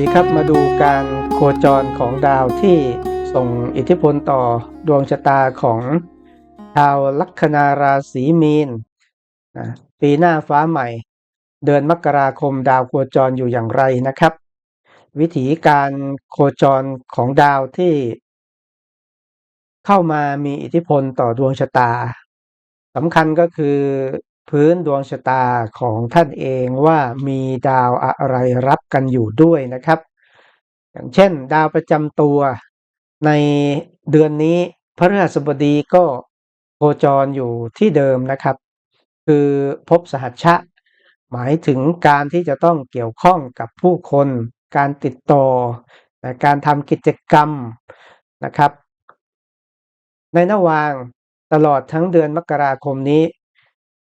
ดีครับมาดูการโคจรของดาวที่ส่งอิทธิพลต่อดวงชะตาของชาวลัคนาราศีมีนนะปีหน้าฟ้าใหม่ เดือนมกราคมดาวโคจรอยู่อย่างไรนะครับ วิธีการโคจรของดาวที่ เข้ามามีอิทธิพลต่อดวงชะตาสำคัญก็คือ พื้นดวงชะตาของท่านเองว่ามีดาวอะไรรับกันอยู่ด้วยนะครับ อย่างเช่น ดาวประจำตัวในเดือนนี้พระฤหัสบดีก็โคจรอยู่ที่เดิมนะครับ คือพบสหัชชะ หมายถึงการที่จะต้องเกี่ยวข้องกับผู้คน การติดต่อ การทำกิจกรรมนะครับ ในระหว่างตลอดทั้งเดือนมกราคมนี้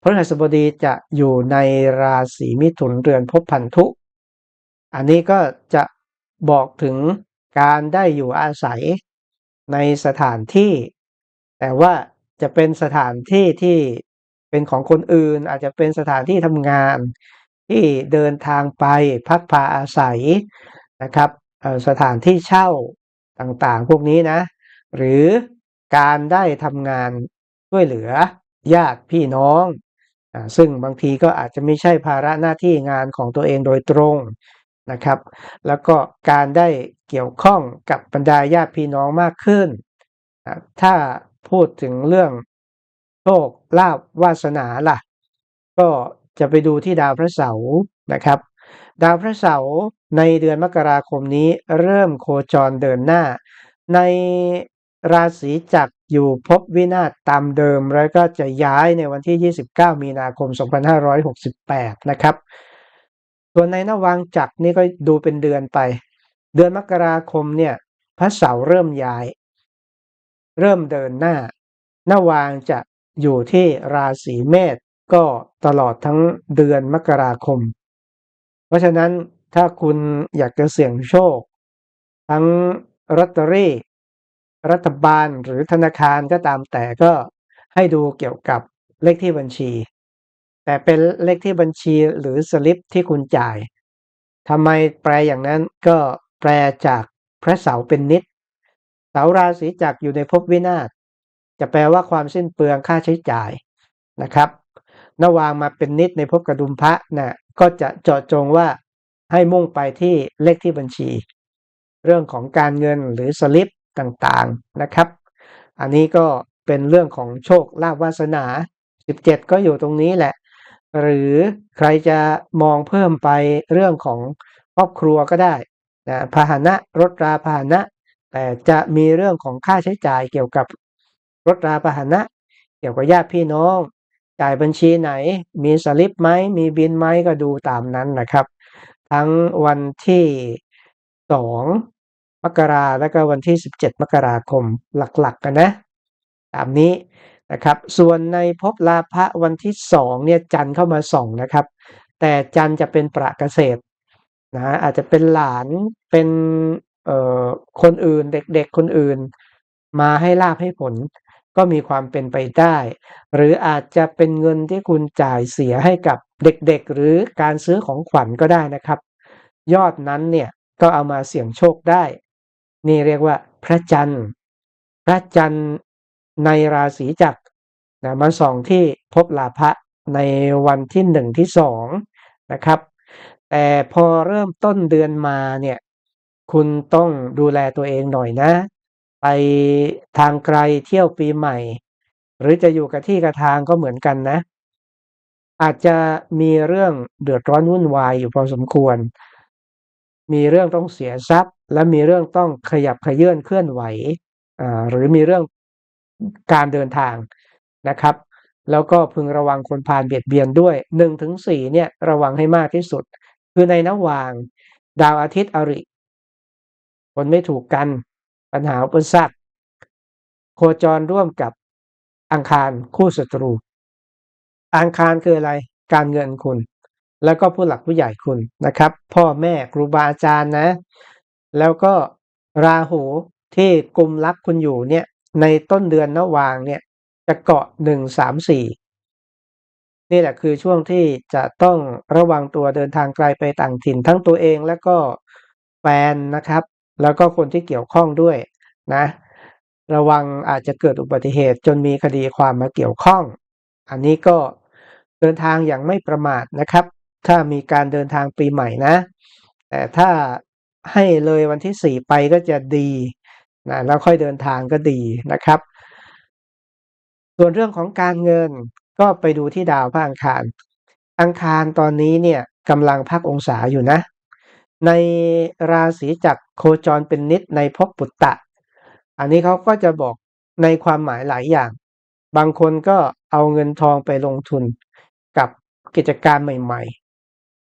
พฤหัสบดีจะอยู่ในราศีมิถุนเรือนภพพันธุ อันนี้ก็จะบอกถึงการได้อยู่อาศัยในสถานที่ แต่ว่าจะเป็นสถานที่ที่เป็นของคนอื่น อาจจะเป็นสถานที่ทำงานที่เดินทางไปพักพาอาศัยนะครับสถานที่เช่าต่างๆ พวกนี้นะ หรือการได้ทำงานช่วยเหลือญาติพี่น้อง ซึ่งบางทีก็อาจจะไม่ใช่ภาระหน้าที่งานของตัวเองโดยตรงนะครับ แล้วก็การได้เกี่ยวข้องกับบรรดาญาติพี่น้องมากขึ้น ถ้าพูดถึงเรื่องโชคลาภวาสนาล่ะ ก็จะไปดูที่ดาวพระเสาร์นะครับ ดาวพระเสาร์ในเดือนมกราคมนี้เริ่มโคจรเดินหน้า ในราศีจักร อยู่พบวินาศตามเดิม แล้วก็จะย้ายในวันที่ 29 มีนาคม 2568 นะครับ ส่วนในนวังจักรนี่ก็ดูเป็นเดือนไป เดือนมกราคมเนี่ยพระเสาร์เริ่มย้าย เริ่มเดินหน้านวางจะอยู่ที่ราศีเมษก็ตลอดทั้งเดือนมกราคม เพราะฉะนั้นถ้าคุณอยากจะเสี่ยงโชค ทั้งรอตเตอรี่ รัฐบาลหรือธนาคารก็ตามแต่ก็ให้ดูเกี่ยวกับเลขที่บัญชี แต่เป็นเลขที่บัญชีหรือสลิปที่คุณจ่ายทำไมแปลอย่างนั้นก็แปลจากพระเสาเป็นนิด เสาราศีจักอยู่ในภพวินาศจะแปลว่าความสิ้นเปลืองค่าใช้จ่ายนะครับนวางมาเป็นนิดในภพกระดุมพระนะ่ะก็จะเจาะจงว่าให้มุ่งไปที่เลขที่บัญชี เรื่องของการเงินหรือสลิป ต่างๆนะครับ อันนี้ก็เป็นเรื่องของโชคลาภวาสนา 17 ก็อยู่ตรงนี้แหละ หรือใครจะมองเพิ่มไปเรื่องของครอบครัวก็ได้นะพาหนะรถราพาหนะ แต่จะมีเรื่องของค่าใช้จ่ายเกี่ยวกับรถราพาหนะ เกี่ยวกับญาติพี่น้อง จ่ายบัญชีไหน มีสลิปไหมมีบินไหมก็ดูตามนั้นนะครับ ทั้งวันที่สอง มกราแล้วก็วันที่ 17 มกราคมหลักๆกันนะ ตามนี้นะครับ ส่วนในภพลาภะวันที่สองเนี่ยจันเข้ามาส่องนะครับ แต่จันจะเป็นประเกษตรนะอาจจะเป็นหลานเป็นเอ่อคนอื่นเด็กๆคนอื่น มาให้ลาภให้ผลก็มีความเป็นไปได้ หรืออาจจะเป็นเงินที่คุณจ่ายเสียให้กับเด็กๆ หรือการซื้อของขวัญก็ได้นะครับ ยอดนั้นเนี่ยก็เอามาเสี่ยงโชคได้ นี่เรียกว่าพระจันทร์ พระจันทร์ในราศีจักรนะมาส่องที่พบลาภะในวันที่หนึ่งที่สองนะครับ แต่พอเริ่มต้นเดือนมาเนี่ยคุณต้องดูแลตัวเองหน่อยนะ ไปทางไกลเที่ยวปีใหม่ หรือจะอยู่กับที่กับทางก็เหมือนกันนะ อาจจะมีเรื่องเดือดร้อนวุ่นวายอยู่พอสมควร มีเรื่องต้องเสียทรัพย์ และมีเรื่องต้องขยับขยื่นเคลื่อนไหวหรือมีเรื่องการเดินทางนะครับ แล้วก็พึงระวังคนพาลเบียดเบียนด้วยหนึ่งถึงสี่เนี่ยระวังให้มากที่สุด คือในนวาง ดาวอาทิตย์อริ คนไม่ถูกกัน ปัญหาอุปสรรคโคจรร่วมกับอังคารคู่ศัตรู อังคารคืออะไรการเงินคุณ แล้วก็ผู้หลักผู้ใหญ่คุณนะครับ พ่อแม่ครูบาอาจารย์นะ แล้วก็ราหูที่กลุ่มรักคุณอยู่เนี่ย ในต้นเดือนนะวางเนี่ยจะเกาะหนึ่งสามสี่นี่แหละคือช่วงที่จะต้องระวังตัวเดินทางไกลไปต่างถิ่นทั้งตัวเองและก็แฟนนะครับ แล้วก็คนที่เกี่ยวข้องด้วยนะ ระวังอาจจะเกิดอุบัติเหตุจนมีคดีความมาเกี่ยวข้อง อันนี้ก็เดินทางอย่างไม่ประมาทนะครับ ถ้ามีการเดินทางปีใหม่นะ แต่ถ้าให้เลยวันที่สี่ไปก็จะดีนะแล้วค่อยเดินทางก็ดีนะครับ ส่วนเรื่องของการเงินก็ไปดูที่ดาวพระอังคาร อังคารตอนนี้เนี่ยกำลังพักองศาอยู่นะ ในราศีจักรโคจรเป็นนิดในภพปุตตะ อันนี้เขาก็จะบอกในความหมายหลายอย่าง บางคนก็เอาเงินทองไปลงทุนกับกิจการใหม่ๆ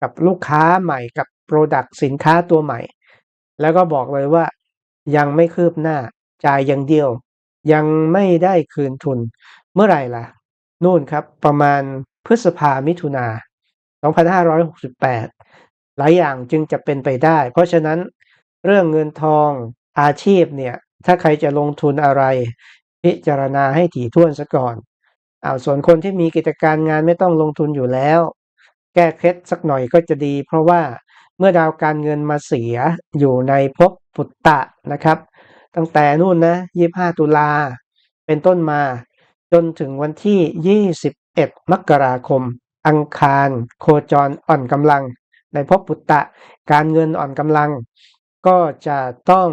กับลูกค้าใหม่กับโปรดักต์สินค้าตัวใหม่ แล้วก็บอกเลยว่ายังไม่คืบหน้าจ่ายอย่างเดียว ยังไม่ได้คืนทุน เมื่อไหร่ล่ะ นู่นครับประมาณพฤษภามิถุนา2568 หลายอย่างจึงจะเป็นไปได้ เพราะฉะนั้นเรื่องเงินทองอาชีพเนี่ย ถ้าใครจะลงทุนอะไร พิจารณาให้ถี่ถ้วนซะก่อนอาส่วนคนที่มีกิจการงานไม่ต้องลงทุนอยู่แล้ว ก้เคล็ดสักหน่อยก็จะดี เพราะว่าเมื่อดาวการเงินมาเสียอยู่ในภพปุตตะนะครับ ตั้งแต่นู่นนะ25 ตุลาเป็นต้นมา จนถึงวันที่ 21 มกราคม อังคาร โคจรอ่อนกำลัง ในภพปุตตะ การเงินอ่อนกำลัง ก็จะต้อง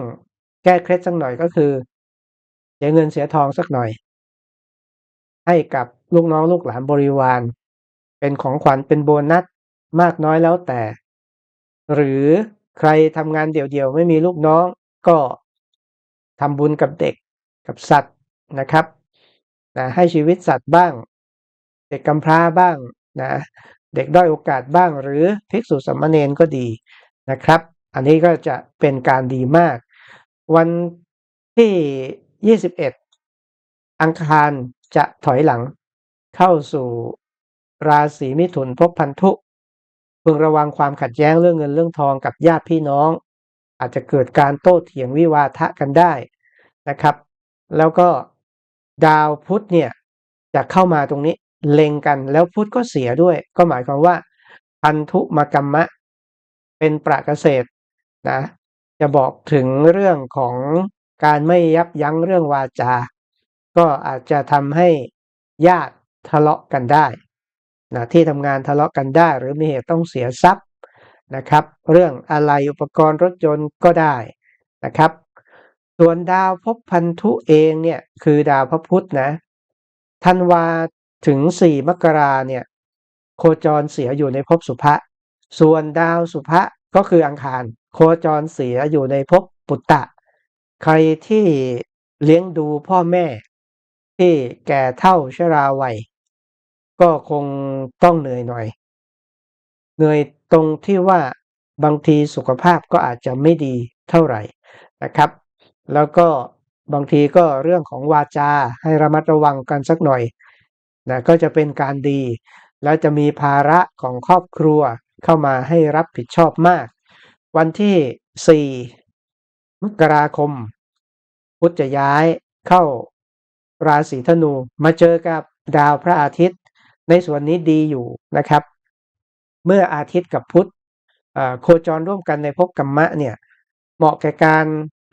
แก้เคล็ดสักหน่อยก็คือเสียเงินเสียทองสักหน่อย ให้กับลูกน้องลูกหลานบริวาร เป็นของขวัญเป็นโบนัสมากน้อยแล้วแต่ หรือใครทำงานเดี่ยวๆ ไม่มีลูกน้องก็ทำบุญกับเด็กกับสัตว์นะครับนะให้ชีวิตสัตว์บ้าง เด็กกำพร้าบ้างนะเด็กด้อยโอกาสบ้าง หรือภิกษุสามเณรก็ดีนะครับ อันนี้ก็จะเป็นการดีมาก วันที่ 21 อังคารจะถอยหลังเข้าสู่ ราศีมิถุนภพพันธุพึงระวังความขัดแย้งเรื่องเงินเรื่องทองกับญาติพี่น้อง อาจจะเกิดการโต้เถียงวิวาทะกันได้นะครับ แล้วก็ดาวพุธเนี่ยจะเข้ามาตรงนี้เล็งกันแล้วพุธก็เสียด้วย ก็หมายความว่าพันธุมกรรมะ เป็นประเกษตรนะจะบอกถึงเรื่องของการไม่ยับยั้งเรื่องวาจา ก็อาจจะทำให้ญาติทะเลาะกันได้ นะที่ทำงานทะเลาะกันได้ หรือมีเหตุต้องเสียทรัพย์นะครับ เรื่องอะไรอุปกรณ์รถยนต์ก็ได้นะครับ ส่วนดาวภพพันธุเองเนี่ยคือดาวพระพุธนะธันวาถึง 4 มกราเนี่ยโคจรเสียอยู่ในภพสุภะส่วนดาวสุภะก็คืออังคาร โคจรเสียอยู่ในภพปุตตะ ใครที่เลี้ยงดูพ่อแม่ที่แก่เท่าชราวัย ก็คงต้องเหนื่อยหน่อย เหนื่อยตรงที่ว่าบางทีสุขภาพก็อาจจะไม่ดีเท่าไหร่นะครับ แล้วก็บางทีก็เรื่องของวาจาให้ระมัดระวังกันสักหน่อยนะก็จะเป็นการดี แล้วจะมีภาระของครอบครัวเข้ามาให้รับผิดชอบมาก วันที่ 4 มกราคม พุธจะย้ายเข้าราศีธนูมาเจอกับดาวพระอาทิตย์ ในส่วนนี้ดีอยู่นะครับ เมื่ออาทิตย์กับพุธโคจรร่วมกันในภพกรรมะเนี่ยเหมาะแก่การ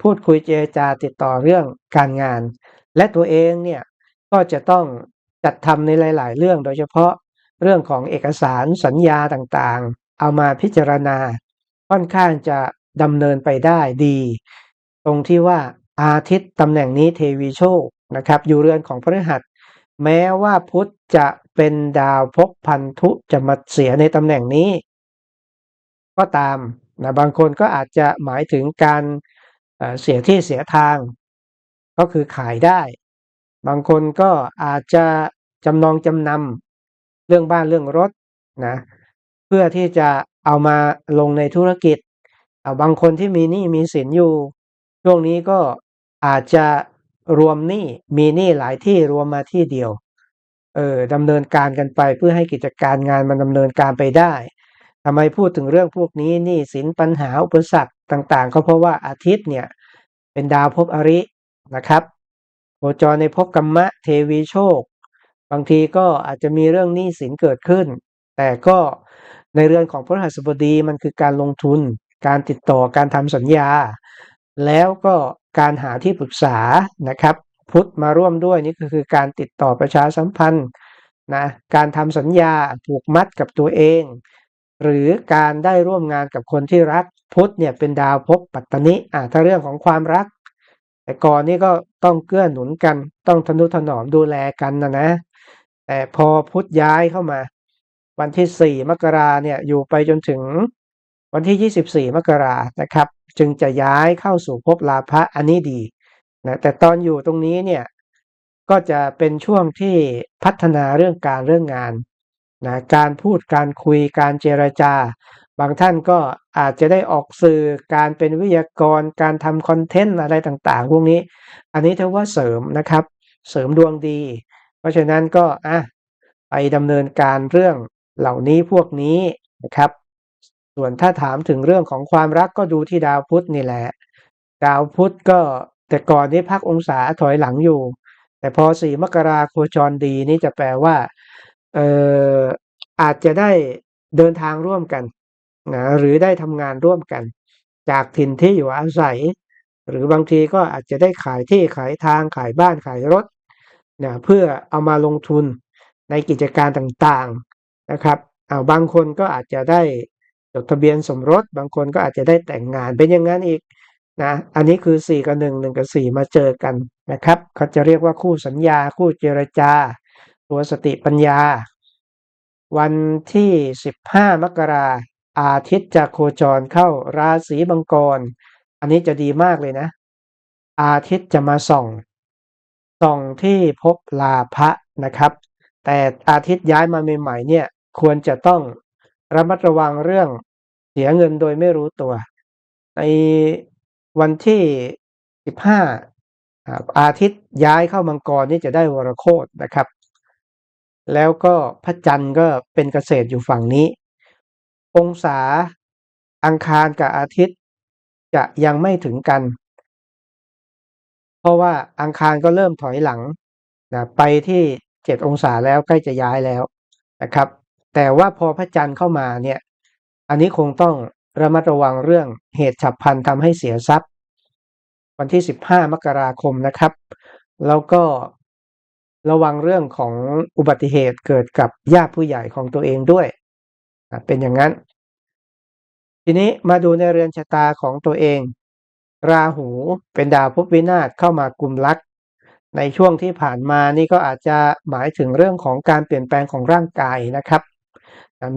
พูดคุยเจรจาติดต่อเรื่องการงาน และตัวเองเนี่ยก็จะต้องจัดทำในหลาย ๆ เรื่องโดยเฉพาะเรื่องของเอกสารสัญญาต่างๆ เอามาพิจารณา ค่อนข้างจะดำเนินไปได้ดี ตรงที่ว่าอาทิตย์ตำแหน่งนี้เทวีโชคนะครับ อยู่เรือนของพฤหัส แม้ว่าพุธจะ เป็นดาวพบพันธุจะมาเสียในตำแหน่งนี้ ก็ตามนะบางคนก็อาจจะหมายถึงการเสียที่เสียทาง ก็คือขายได้ บางคนก็อาจจะจำนองจำนำเรื่องบ้านเรื่องรถนะเพื่อที่จะเอามาลงในธุรกิจเอาบางคนที่มีหนี้มีสินอยู่ ช่วงนี้ก็อาจจะรวมหนี้มีหนี้หลายที่รวมมาที่เดียว เออดำเนินการกันไปเพื่อให้กิจการงานมันดำเนินการไปได้ทำไมพูดถึงเรื่องพวกนี้หนี้สินปัญหาอุปสรรคต่างๆ ก็เพราะว่าอาทิตย์เนี่ยเป็นดาวภพอรินะครับโคจรในภพกรรมะเทวีโชค บางทีก็อาจจะมีเรื่องหนี้สินเกิดขึ้น แต่ก็ในเรื่อนของพระหัสบดีมันคือการลงทุน การติดต่อการทำสัญญา แล้วก็การหาที่ปรึกษานะครับ พุทธมาร่วมด้วยนี่ก็คือการติดต่อประชาสัมพันธ์นะการทำสัญญาผูกมัดกับตัวเอง หรือการได้ร่วมงานกับคนที่รักพุทธเนี่ยเป็นดาวภพปัตตนิอ่าถ้าเรื่องของความรัก แต่ก่อนนี่ก็ต้องเกื้อหนุนกันต้องทนุถนอมดูแลกันนะนะแต่พอพุทธย้ายเข้ามา วันที่ 4 มกราเนี่ยอยู่ไปจนถึงวันที่ 24 มกรานะครับ จึงจะย้ายเข้าสู่ภพลาภะอันนี้ดี นะแต่ตอนอยู่ตรงนี้เนี่ยก็จะเป็นช่วงที่พัฒนาเรื่องการเรื่องงานนะการพูดการคุยการเจรจา บางท่านก็อาจจะได้ออกสื่อการเป็นวิทยากรการทำคอนเทนต์อะไรต่างๆ พวกนี้ อันนี้ถือว่าเสริมนะครับ เสริมดวงดี เพราะฉะนั้นก็อะไปดำเนินการเรื่องเหล่านี้พวกนี้นะครับ ส่วนถ้าถามถึงเรื่องของความรักก็ดูที่ดาวพุธนี่แหละ ดาวพุธก็ แต่ก่อนนี้พักองศาถอยหลังอยู่ แต่พอสี่มกราโคจรดีนี่จะแปลว่าเอ่ออาจจะได้เดินทางร่วมกันนะหรือได้ทำงานร่วมกัน จากถิ่นที่อยู่อาศัย หรือบางทีก็อาจจะได้ขายที่ขายทางขายบ้านขายรถนะเพื่อเอามาลงทุนในกิจการต่างๆนะครับเอาบางคนก็อาจจะได้จดทะเบียนสมรส บางคนก็อาจจะได้แต่งงานเป็นอย่างนั้นอีก นะอันนี้คือ 4 กับ 1 1 กับ 4 มาเจอกันนะครับเขาจะเรียกว่าคู่สัญญา คู่เจรจา ตัวสติปัญญา วันที่ 15 มกราอาทิตย์จะโคจรเข้าราศีมังกร อันนี้จะดีมากเลยนะ อาทิตย์จะมาส่อง ส่องที่พบลาภะนะครับ แต่อาทิตย์ย้ายมาใหม่ๆเนี่ยควรจะต้องระมัดระวังเรื่องเสียเงินโดยไม่รู้ตัว ใน วันที่15อ่าอาทิตย์ย้ายเข้ามังกรนี่จะได้วรโคตนะครับ แล้วก็พระจันทร์ก็เป็นเกษตรอยู่ฝั่งนี้ องศาอังคารกับอาทิตย์จะยังไม่ถึงกัน เพราะว่าอังคารก็เริ่มถอยหลังนะไปที่7องศาแล้วใกล้จะย้ายแล้วนะครับ แต่ว่าพอพระจันทร์เข้ามาเนี่ย อันนี้คงต้อง ระมัดระวังเรื่องเหตุฉับพลันทำให้เสียทรัพย์ วันที่ 15 มกราคมนะครับ แล้วก็ระวังเรื่องของอุบัติเหตุเกิดกับญาติผู้ใหญ่ของตัวเองด้วย เป็นอย่างนั้น ทีนี้มาดูในเรือนชะตาของตัวเอง ราหูเป็นดาวภพวินาศเข้ามากุมลัก ในช่วงที่ผ่านมานี่ก็อาจจะหมายถึงเรื่องของการเปลี่ยนแปลงของร่างกายนะครับ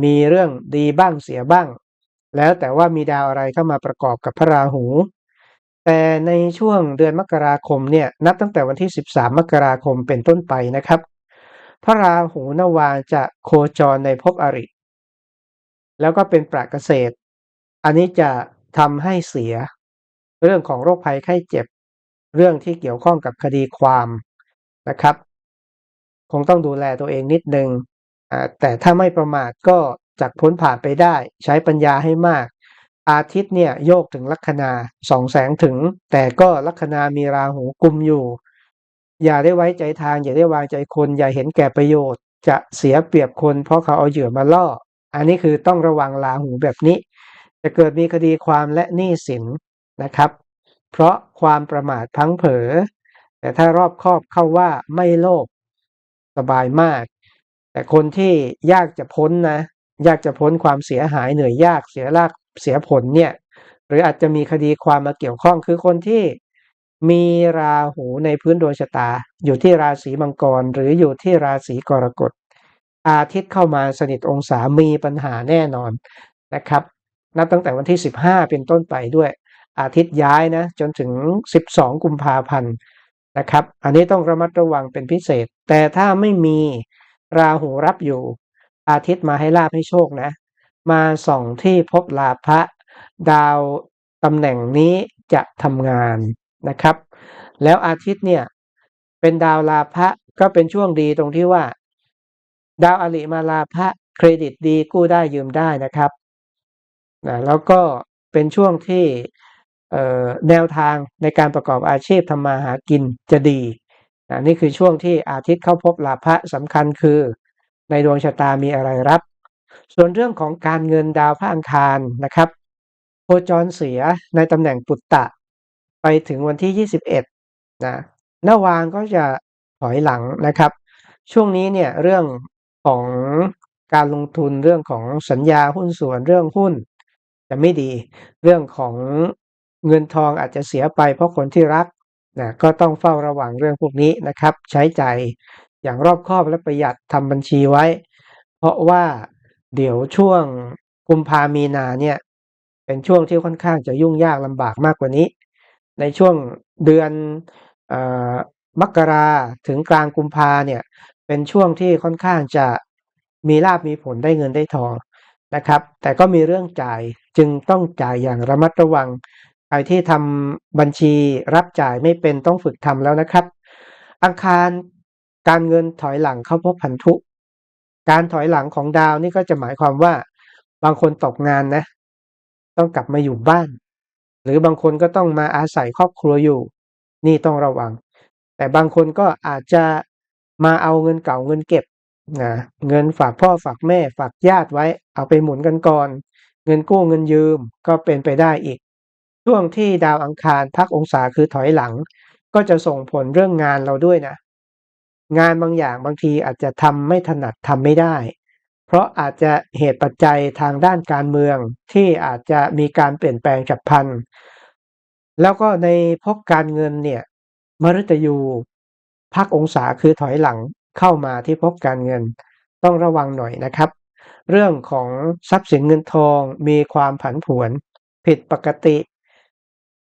มีเรื่องดีบ้างเสียบ้าง แล้วแต่ว่ามีดาวอะไรเข้ามาประกอบกับพระราหู แต่ในช่วงเดือนมกราคมเนี่ยนับตั้งแต่วันที่ 13 มกราคมเป็นต้นไปนะครับ พระราหูนวาจะโคจรในภพอริ แล้วก็เป็นประเกษตร อันนี้จะทำให้เสีย เรื่องของโรคภัยไข้เจ็บ เรื่องที่เกี่ยวข้องกับคดีความนะครับ คงต้องดูแลตัวเองนิดนึงแต่ถ้าไม่ประมาทก็ จักพ้นผ่านไปได้ใช้ปัญญาให้มาก อาทิตย์เนี่ยโยกถึงลัคนาสองแสงถึง แต่ก็ลัคนามีราหูกุมอยู่ อย่าได้ไว้ใจทาง อย่าได้วางใจคน อย่าเห็นแก่ประโยชน์ จะเสียเปรียบคนเพราะเขาเอาเหยื่อมาล่อ อันนี้คือต้องระวังราหูแบบนี้ จะเกิดมีคดีความและหนี้สินนะครับ เพราะความประมาทพังเผอแต่ถ้ารอบคอบเข้าว่าไม่โลภสบายมาก แต่คนที่ยากจะพ้นนะ ยากจะพ้นความเสียหายเหนื่อยยากเสียรากเสียผลเนี่ยหรืออาจจะมีคดีความมาเกี่ยวข้องคือคนที่มีราหูในพื้นดวงชะตา อยู่ที่ราศีมังกร หรืออยู่ที่ราศีกรกฎ อาทิตย์เข้ามาสนิทองศามีปัญหาแน่นอนนะครับ นับตั้งแต่วันที่ 15 เป็นต้นไปด้วย อาทิตย์ย้ายนะจนถึง 12 กุมภาพันธ์นะครับ อันนี้ต้องระมัดระวังเป็นพิเศษ แต่ถ้าไม่มีราหูรับอยู่ อาทิตย์มาให้ลาบให้โชคนะ มาส่องที่พบลาภะดาวตำแหน่งนี้จะทำงานนะครับ แล้วอาทิตย์เนี่ยเป็นดาวลาภะก็เป็นช่วงดีตรงที่ว่า ดาวอริมาลาภะเครดิตดีกู้ได้ยืมได้นะครับนะแล้วก็เป็นช่วงที่แนวทางในการประกอบอาชีพทำมาหากินจะดีนะนี่คือช่วงที่อาทิตย์เข้าพบลาภะสำคัญคือ ในดวงชะตามีอะไรรับ ส่วนเรื่องของการเงินดาวพระอังคารนะครับ โคจรเสียในตำแหน่งปุตตะ ไปถึงวันที่ 21นะนาวางก็จะถอยหลังนะครับ ช่วงนี้เนี่ยเรื่องของการลงทุนเรื่องของสัญญาหุ้นส่วนเรื่องหุ้น จะไม่ดีเรื่องของเงินทองอาจจะเสียไปเพราะคนที่รักนะก็ต้องเฝ้าระวังเรื่องพวกนี้นะครับ ใช้ใจ่าย อย่างรอบคอบและประหยัดทำบัญชีไว้ เพราะว่าเดี๋ยวช่วงกุมภามีนาเนี่ยเป็นช่วงที่ค่อนข้างจะยุ่งยากลำบากมากกว่านี้ ในช่วงเดือนออมกราถึงกลางกุมภาเนี่ยเป็นช่วงที่ค่อนข้างจะมีลาบมีผลได้เงินได้ทองนะครับ แต่ก็มีเรื่องจ่ายจึงต้องจ่ายอย่างระมัดระวังใครที่ทำบัญชีรับจ่ายไม่เป็นต้องฝึกทำแล้วนะครับ อังคาร การเงินถอยหลังเข้าพบพันธุ การถอยหลังของดาวนี่ก็จะหมายความว่า บางคนตกงานนะ ต้องกลับมาอยู่บ้าน หรือบางคนก็ต้องมาอาศัยครอบครัวอยู่ นี่ต้องระวัง แต่บางคนก็อาจจะมาเอาเงินเก่าเงินเก็บนะเงินฝากพ่อฝากแม่ฝากญาติไว้ เอาไปหมุนกันก่อน เงินกู้เงินยืมก็เป็นไปได้อีก ช่วงที่ดาวอังคารพักองศาคือถอยหลัง ก็จะส่งผลเรื่องงานเราด้วยนะ งานบางอย่างบางทีอาจจะทำไม่ถนัดทำไม่ได้ เพราะอาจจะเหตุปัจจัยทางด้านการเมืองที่อาจจะมีการเปลี่ยนแปลงฉับพลัน แล้วก็ในพบการเงินเนี่ยมฤตยูพักองศาคือถอยหลังเข้ามาที่พบการเงิน ต้องระวังหน่อยนะครับ เรื่องของทรัพย์สินเงินทองมีความผันผวน ผิดปกติ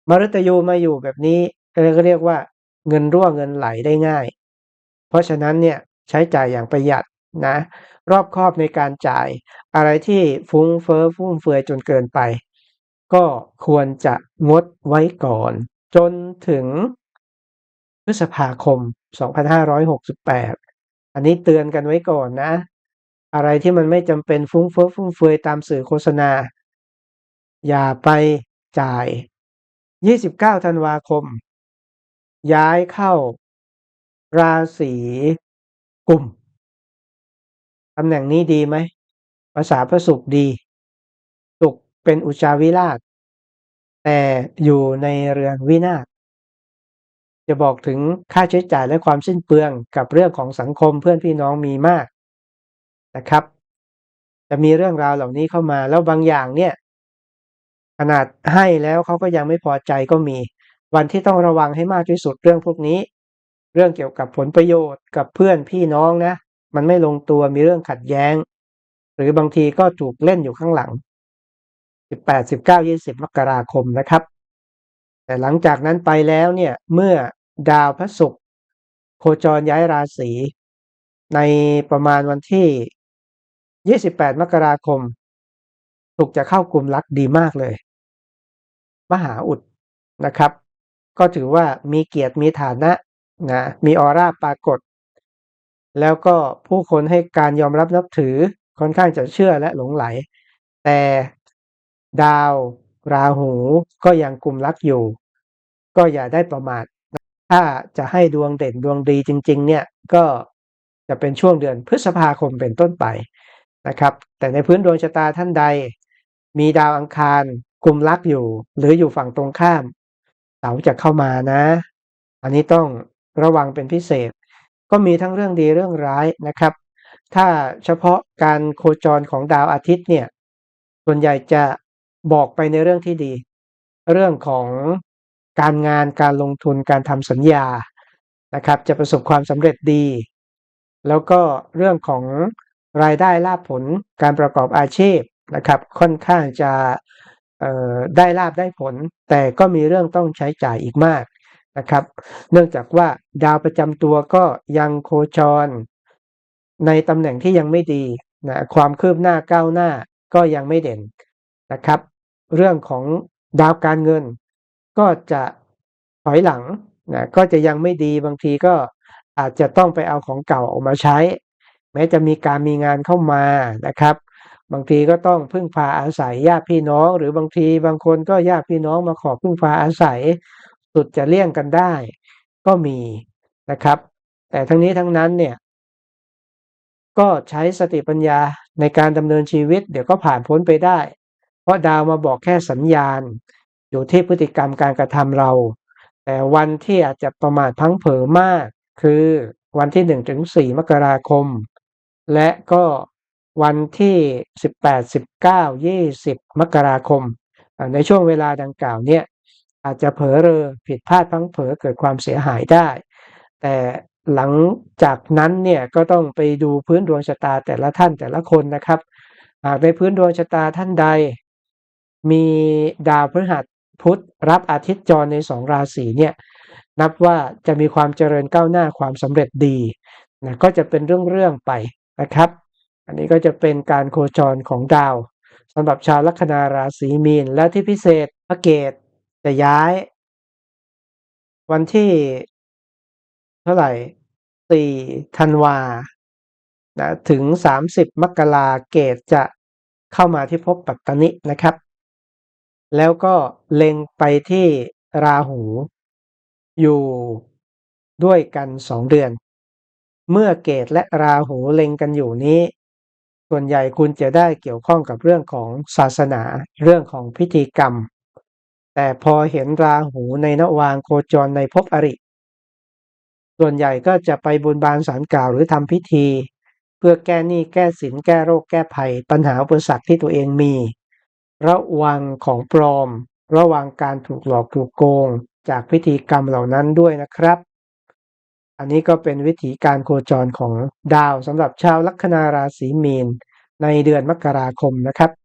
มฤตยูมาอยู่แบบนี้ก็เรียกว่าเงินรั่วเงินไหลได้ง่าย เพราะฉะนั้นเนี่ยใช้จ่ายอย่างประหยัดนะรอบคอบในการจ่ายอะไรที่ฟุ้งเฟ้อฟุ่มเฟือยจนเกินไป ก็ควรจะงดไว้ก่อน จนถึงพฤษภาคม 2568 อันนี้เตือนกันไว้ก่อนนะ อะไรที่มันไม่จำเป็นฟุ้งเฟ้อฟุ่มเฟือยตามสื่อโฆษณา อย่าไปจ่าย 29 ธันวาคม ย้ายเข้า ราศีกุม ตำแหน่งนี้ดีไหม ภาษาพระศุกร์ดี ศุกร์เป็นอุจาวิราช แต่อยู่ในเรือนวินาศ จะบอกถึงค่าใช้จ่ายและความสิ้นเปลืองกับเรื่องของสังคมเพื่อนพี่น้องมีมากนะครับ จะมีเรื่องราวเหล่านี้เข้ามาแล้วบางอย่างเนี่ย ขนาดให้แล้วเขาก็ยังไม่พอใจก็มี วันที่ต้องระวังให้มากที่สุดเรื่องพวกนี้ เรื่องเกี่ยวกับผลประโยชน์กับเพื่อนพี่น้องนะ มันไม่ลงตัวมีเรื่องขัดแย้ง หรือบางทีก็ถูกเล่นอยู่ข้างหลัง 18 19 20 มกราคมนะครับ แต่หลังจากนั้นไปแล้วเนี่ยเมื่อดาวพระศุกร์โคจรย้ายราศีในประมาณวันที่ 28 มกราคมศุกจะเข้ากลุ่มลักดีมากเลย มหาอุดนะครับ ก็ถือว่ามีเกียรติมีฐานะ นะมีออร่าปรากฏ แล้วก็ผู้คนให้การยอมรับนับถือค่อนข้างจะเชื่อและหลงไหล แต่ดาวราหูก็ยังกลุ่มลักอยู่ ก็อย่าได้ประมาทถ้าจะให้ดวงเด่นดวงดีจริง ๆ เนี่ยก็จะเป็นช่วงเดือนพฤษภาคมเป็นต้นไปนะครับ แต่ในพื้นดวงชะตาท่านใด มีดาวอังคารกลุ่มลักอยู่ หรืออยู่ฝั่งตรงข้ามเสาจะเข้ามานะ อันนี้ต้อง ระวังเป็นพิเศษ ก็มีทั้งเรื่องดีเรื่องร้ายนะครับ ถ้าเฉพาะการโคจรของดาวอาทิตย์เนี่ยส่วนใหญ่จะบอกไปในเรื่องที่ดี เรื่องของการงานการลงทุนการทำสัญญานะครับ จะประสบความสำเร็จดี แล้วก็เรื่องของรายได้ลาภผลการประกอบอาชีพนะครับ ค่อนข้างจะได้ลาบได้ผล แต่ก็มีเรื่องต้องใช้จ่ายอีกมาก นะครับ เนื่องจากว่าดาวประจำตัวก็ยังโคจร ในตำแหน่งที่ยังไม่ดีนะความคืบหน้าก้าวหน้าก็ยังไม่เด่นนะครับ เรื่องของดาวการเงิน ก็จะถอยหลังนะก็จะยังไม่ดีบางทีก็อาจจะต้องไปเอาของเก่าออกมาใช้ แม้จะมีการมีงานเข้ามานะครับ บางทีก็ต้องพึ่งพาอาศัยญาติพี่น้อง หรือบางทีบางคนก็ญาติพี่น้องมาขอพึ่งพาอาศัย สุดจะเลี่ยงกันได้ ก็มีนะครับ แต่ทั้งนี้ทั้งนั้นเนี่ย ก็ใช้สติปัญญาในการดำเนินชีวิต เดี๋ยวก็ผ่านพ้นไปได้ เพราะดาวมาบอกแค่สัญญาณ อยู่ที่พฤติกรรมการกระทำเรา แต่วันที่อาจจะประมาทพังเผลอมาก คือวันที่1ถึง4มกราคม และก็วันที่ 18 19 20 มกราคมอ่าในช่วงเวลาดังกล่าวเนี่ย อาจจะเผลอเรอผิดพลาดพังเผลอเกิดความเสียหายได้ แต่หลังจากนั้นเนี่ยก็ต้องไปดูพื้นดวงชะตาแต่ละท่านแต่ละคนนะครับหากในพื้นดวงชะตาท่านใด มีดาวพฤหัสพุธรับอาทิตย์จรในสองราศีเนี่ยนับว่าจะมีความเจริญก้าวหน้าความสำเร็จดีนะก็จะเป็นเรื่องๆไปนะครับ อันนี้ก็จะเป็นการโคจรของดาวสำหรับชาวลัคนาราศีมีนและที่พิเศษพระเกต จะย้าย วันที่ เท่าไหร่4ธันวา นะ ถึง 30 มกรา เกตจะเข้ามาที่ภพปัตตนินะครับ แล้วก็เล็งไปที่ราหู อยู่ด้วยกัน 2 เดือน เมื่อเกตและราหูเล็งกันอยู่นี้ ส่วนใหญ่คุณจะได้เกี่ยวข้องกับเรื่องของศาสนา เรื่องของพิธีกรรม แต่พอเห็นราหูในนวางโคจรในภพอริ ส่วนใหญ่ก็จะไปบนบานสารกล่าวหรือทำพิธี เพื่อแก้หนี้แก้สินแก้โรคแก้ภัย ปัญหาอุปสรรคที่ตัวเองมี ระวังของปลอม ระวังการถูกหลอกถูกโกง จากพิธีกรรมเหล่านั้นด้วยนะครับ อันนี้ก็เป็นวิธีการโคจรของดาวสำหรับชาวลัคนาราศีมีนในเดือนมกราคมนะครับ